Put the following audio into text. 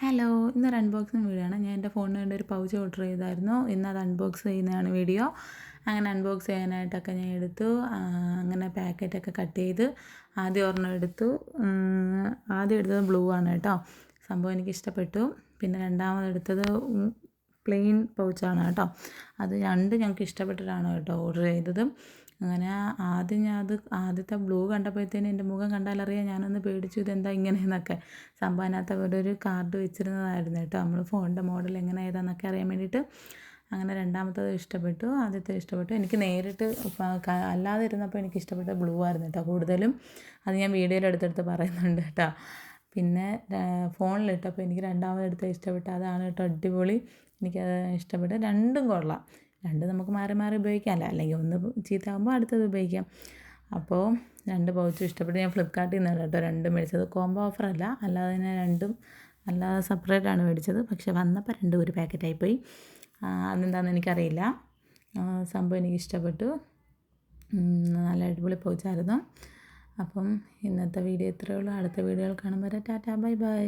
Hello ഇന്നൊരു unboxing video ആണ്. ഞാൻ എന്റെ ഫോണിന് വേണ്ടി ഒരു പൗച്ച് ഓർഡർ ചെയ്തായിരുന്നു. ഇന്ന് അത് അൺബോക്സ് ചെയ്യുന്നതാണ് വീഡിയോ അങ്ങനെ അൺബോക്സ് ചെയ്യാനായിട്ടൊക്കെ ഞാൻ എടുത്തു. അങ്ങനെ പാക്കറ്റൊക്കെ കട്ട് ചെയ്ത് ആദ്യം ഒരെണ്ണം എടുത്തു. ആദ്യം എടുത്തത് ബ്ലൂ ആണ് കേട്ടോ. സംഭവം എനിക്ക് ഇഷ്ടപ്പെട്ടു. പിന്നെ രണ്ടാമത് എടുത്തത് പ്ലെയിൻ പൗച്ചാണ് കേട്ടോ. അത് രണ്ട് ഞങ്ങൾക്ക് ഇഷ്ടപ്പെട്ടിട്ടാണ് കേട്ടോ ഓർഡർ ചെയ്തത്. അങ്ങനെ ആദ്യം ഞാൻ അത് ആദ്യത്തെ ബ്ലൂ കണ്ടപ്പോഴത്തേനും എന്റെ മുഖം കണ്ടാലറിയാം ഞാനൊന്ന് പേടിച്ചു ഇതെന്താ ഇങ്ങനെയെന്നൊക്കെ. സംഭവം അതിനകത്ത് ഒരു കാർഡ് വെച്ചിരുന്നതായിരുന്നു കേട്ടോ. നമ്മൾ ഫോണിന്റെ മോഡൽ എങ്ങനെ ഏതാന്നൊക്കെ അറിയാൻ വേണ്ടിയിട്ട് അങ്ങനെ രണ്ടാമത്തത് ഇഷ്ടപ്പെട്ടു ആദ്യത്തെ ഇഷ്ടപ്പെട്ടു. എനിക്ക് നേരിട്ട് അല്ലാതെ ഇരുന്നപ്പോൾ എനിക്ക് ഇഷ്ടപ്പെട്ട ബ്ലൂ ആയിരുന്നു കേട്ടോ കൂടുതലും. അത് ഞാൻ വീഡിയോയിൽ എടുത്തെടുത്ത് പറയുന്നുണ്ട് കേട്ടോ. പിന്നെ ഫോണിലിട്ടപ്പോൾ എനിക്ക് രണ്ടാമത് എടുത്ത ഇഷ്ടപ്പെട്ട അതാണ് കേട്ടോ അടിപൊളി. എനിക്കത് ഇഷ്ടപ്പെട്ടു രണ്ടും കൊള്ളാം. രണ്ട് നമുക്ക് മാറി മാറി ഉപയോഗിക്കാമല്ലോ അല്ലെങ്കിൽ ഒന്ന് ചീത്തയാകുമ്പോൾ അടുത്തത് ഉപയോഗിക്കാം. അപ്പോൾ രണ്ട് പൗച്ചും ഇഷ്ടപ്പെട്ടു ഞാൻ ഫ്ലിപ്പ്കാർട്ടിൽ നിന്നാണ് കേട്ടോ രണ്ടും മേടിച്ചത്. കോംബോ ഓഫറല്ല. അല്ലാതെ തന്നെ രണ്ടും അല്ലാതെ സെപ്പറേറ്റ് ആണ് മേടിച്ചത്. പക്ഷേ വന്നപ്പോൾ രണ്ടും ഒരു പാക്കറ്റായി പോയി അതെന്താണെന്ന് എനിക്കറിയില്ല. സംഭവം എനിക്ക് ഇഷ്ടപ്പെട്ടു. നല്ല അടിപൊളി പൗച്ചായിരുന്നു. അപ്പം ഇന്നത്തെ വീഡിയോ ഇത്രയേ ഉള്ളൂ. അടുത്ത വീഡിയോകൾ കാണുമ്പോൾ ടാറ്റാ ബൈ ബൈ.